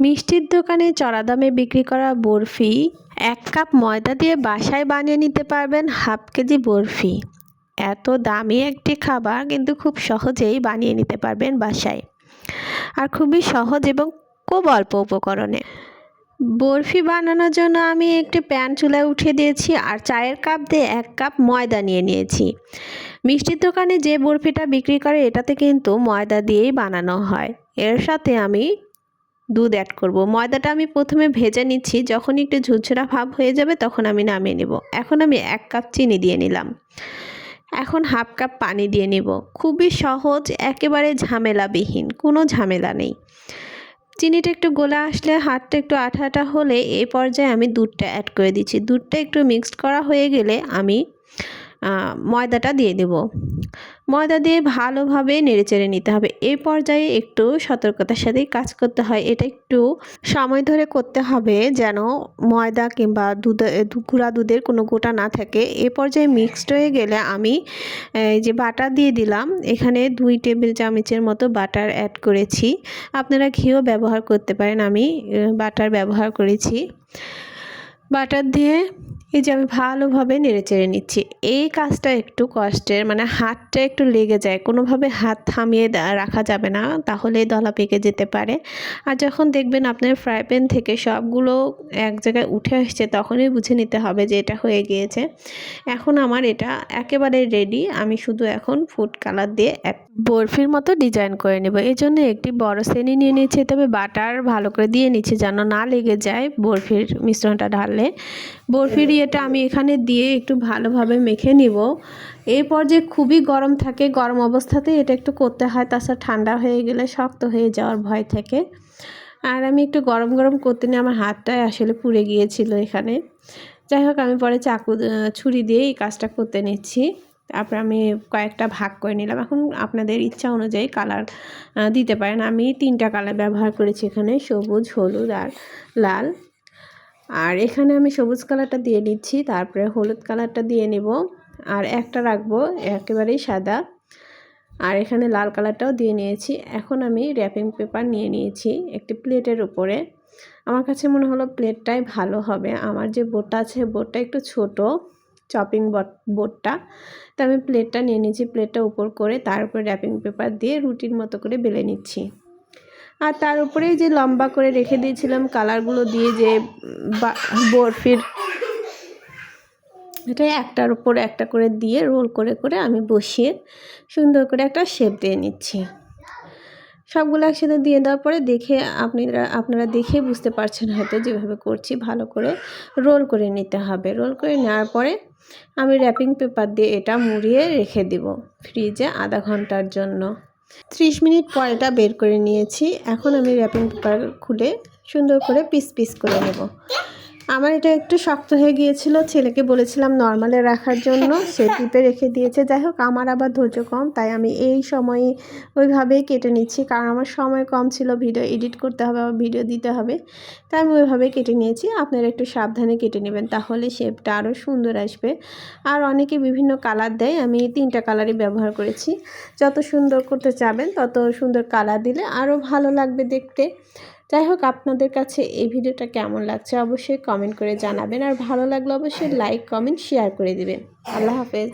মিষ্টির দোকানে চড়া দামে বিক্রি করা বরফি, এক কাপ ময়দা দিয়ে বাসায় বানিয়ে নিতে পারবেন হাফ কেজি বরফি। এত দামি একটি খাবার কিন্তু খুব সহজেই বানিয়ে নিতে পারবেন বাসায়। আর খুবই সহজ এবং খুব অল্প উপকরণে। বরফি বানানোর জন্য আমি একটি প্যান চুলায় উঠিয়ে দিয়েছি আর চায়ের কাপ দিয়ে এক কাপ ময়দা নিয়ে নিয়েছি। মিষ্টির দোকানে যে বরফিটা বিক্রি করে এটাতে কিন্তু ময়দা দিয়েই বানানো হয়। এর সাথে আমি দুধ অ্যাড করব। ময়দাটা আমি প্রথমে ভেজে নিচ্ছি। যখন একটু ঝুরঝুরা ভাব হয়ে যাবে তখন আমি নামিয়ে নেব। এখন আমি এক কাপ চিনি দিয়ে নিলাম। এখন হাফ কাপ পানি দিয়ে নিব। খুবই সহজ, একেবারে ঝামেলাবিহীন, কোনো ঝামেলা নেই। চিনিটা একটু গোলা আসলে হাতটা একটু আঠা আঠা হলে এই পর্যায়ে আমি দুধটা অ্যাড করে দিচ্ছি। দুধটা একটু মিক্সড করা হয়ে গেলে আমি ময়দাটা দিয়ে দেব। ময়দা দিয়ে ভালোভাবে নেড়েচেড়ে নিতে হবে। এই পর্যায়ে একটু সতর্কতার সাথেই কাজ করতে হয়। এটা একটু সময় ধরে করতে হবে যেন ময়দা কিংবা দুধ গুঁড়া দুধের কোনো গোটা না থাকে। এ পর্যায়ে মিক্সড হয়ে গেলে আমি যে বাটার দিয়ে দিলাম, এখানে দুই টেবিল চামচের মতো বাটার অ্যাড করেছি। আপনারা ঘিও ব্যবহার করতে পারেন, আমি বাটার ব্যবহার করেছি। বাটার দিয়ে এই যে আমি ভালোভাবে নেড়ে চেড়ে নিচ্ছি। এই কাজটা একটু কষ্টের মানে হাতটা একটু লেগে যায়, কোনোভাবে হাত থামিয়ে রাখা যাবে না তাহলে দলা পেকে যেতে পারে। আর যখন দেখবেন আপনার ফ্রাই প্যান থেকে সবগুলো এক জায়গায় উঠে আসছে, তখনই বুঝে নিতে হবে যে এটা হয়ে গিয়েছে। এখন আমার এটা একেবারে রেডি আমি শুধু এখন ফুড কালার দিয়ে বরফির মতো ডিজাইন করে নেব। এই জন্য একটি বড় শ্রেণি নিয়ে নিচ্ছি তবে বাটার ভালো করে দিয়ে নিচ্ছি যেন না লেগে যায় বরফির মিশ্রণটা ঢাললে। বরফির ইয়েটা আমি এখানে দিয়ে একটু ভালোভাবে মেখে নিব। এরপর যে খুবই গরম থাকে, গরম অবস্থাতে এটা একটু করতে হয়, তাছাড়া ঠান্ডা হয়ে গেলে শক্ত হয়ে যাওয়ার ভয় থাকে। আর আমি একটু গরম গরম করতে নিয়ে আমার হাতটাই আসলে পুড়ে গিয়েছিল এখানে। যাই হোক, আমি পরে চাকু ছুরি দিয়ে এই কাজটা করতে নিচ্ছি। তারপর আমি কয়েকটা ভাগ করে নিলাম। এখন আপনাদের ইচ্ছা অনুযায়ী কালার দিতে পারেন। আমি তিনটা কালার ব্যবহার করেছি এখানে, সবুজ, হলুদ আর লাল। আর এখানে আমি সবুজ কালারটা দিয়ে নিচ্ছি, তারপরে হলুদ কালারটা দিয়ে নেব, আর একটা রাখব একেবারেই সাদা। আর এখানে লাল কালারটাও দিয়ে নিয়েছি, এখন আমি র্যাপিং পেপার নিয়ে নিয়েছি একটি প্লেটের উপরে। আমার কাছে মনে হলো প্লেটটাই ভালো হবে, আমার যে বোটটা আছে বোটটা একটু ছোট চপিং বোর্ডটা তো আমি প্লেটটা নিয়ে নিয়েছি, প্লেটটা উপর করে তার উপরে র্যাপিং পেপার দিয়ে রুটির মতো করে বেলে নিচ্ছি। আর তার উপরে যে লম্বা করে রেখে দিয়েছিলাম কালারগুলো দিয়ে যে বরফির এটা একটার উপর একটা করে দিয়ে রোল করে করে আমি বসিয়ে সুন্দর করে একটা শেপ দিয়ে নিচ্ছি। সবগুলো একসাথে দিয়ে দেওয়ার পরে দেখে আপনারা আপনারা দেখে বুঝতে পারছেন হয়তো যেভাবে করছি, ভালো করে রোল করে নিতে হবে। রোল করে নেওয়ার পরে আমি র্যাপিং পেপার দিয়ে এটা মুড়িয়ে রেখে দেব ফ্রিজে আধা ঘণ্টার জন্য। ত্রিশ মিনিট পরেটা বের করে নিয়েছি। এখন আমি র্যাপিং পেপার খুলে সুন্দর করে পিস পিস করে নেব। আমার এটা একটু শক্ত হয়ে গিয়েছিল ছেলেকে বলেছিলাম নর্মালে রাখার জন্য সে টিপে রেখে দিয়েছে। যাই হোক আমার আবার ধৈর্য কম তাই আমি এই সময়ে ওইভাবেই কেটে নিচ্ছি কারণ আমার সময় কম ছিল ভিডিও এডিট করতে হবে আবার ভিডিও দিতে হবে। তাই আমি ওইভাবেই কেটে নিয়েছি আপনারা একটু সাবধানে কেটে নেবেন তাহলে শেপটা আরও সুন্দর আসবে। আর অনেকে বিভিন্ন কালার দেয় আমি তিনটা কালারই ব্যবহার করেছি। যত সুন্দর করতে চাবেন তত সুন্দর কালার দিলে আরও ভালো লাগবে দেখতে। যাই হোক, আপনাদের কাছে এই ভিডিওটা কেমন লাগছে অবশ্যই কমেন্ট করে জানাবেন। আর ভালো লাগলে অবশ্যই লাইক কমেন্ট শেয়ার করে দিবেন। আল্লাহ হাফেজ।